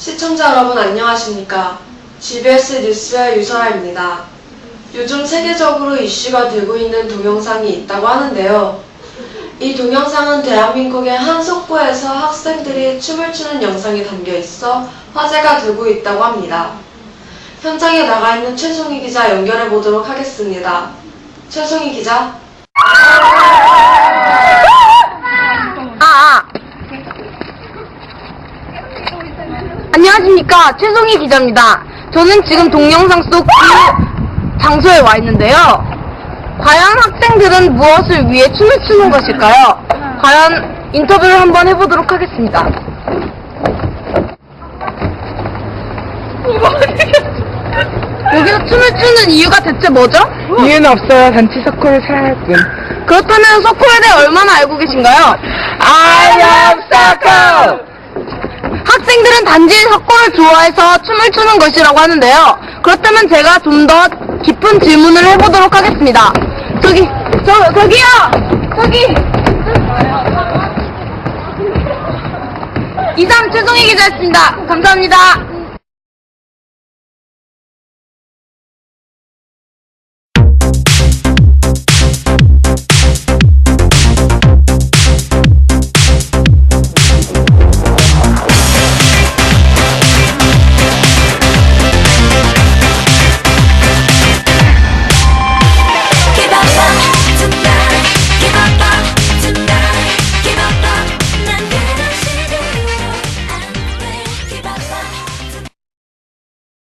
시청자 여러분 안녕하십니까? GBS 뉴스의 유설아입니다. 요즘 세계적으로 이슈가 되고 있는 동영상이 있다고 하는데요. 이 동영상은 대한민국의 한 속보에서 학생들이 춤을 추는 영상이 담겨 있어 화제가 되고 있다고 합니다. 현장에 나가 있는 최송희 기자 연결해 보도록 하겠습니다. 최송희 기자. 아, 아. 안녕하십니까. 최송희 기자입니다. 저는 지금 동영상 속그 장소에 와 있는데요. 과연 학생들은 무엇을 위해 춤을 추는 것일까요? 과연 인터뷰를 한번 해보도록 하겠습니다. 여기서 춤을 추는 이유가 대체 뭐죠? 이유는 없어요. 단지 석호를 사랑할 뿐. 그렇다면 서코에 대해 얼마나 알고 계신가요? I love soccer! 학생들은 단지 석고를 좋아해서 춤을 추는 것이라고 하는데요. 그렇다면 제가 좀 더 깊은 질문을 해보도록 하겠습니다. 저기, 저, 저기요! 저기! 이상 최송희 기자였습니다. 감사합니다.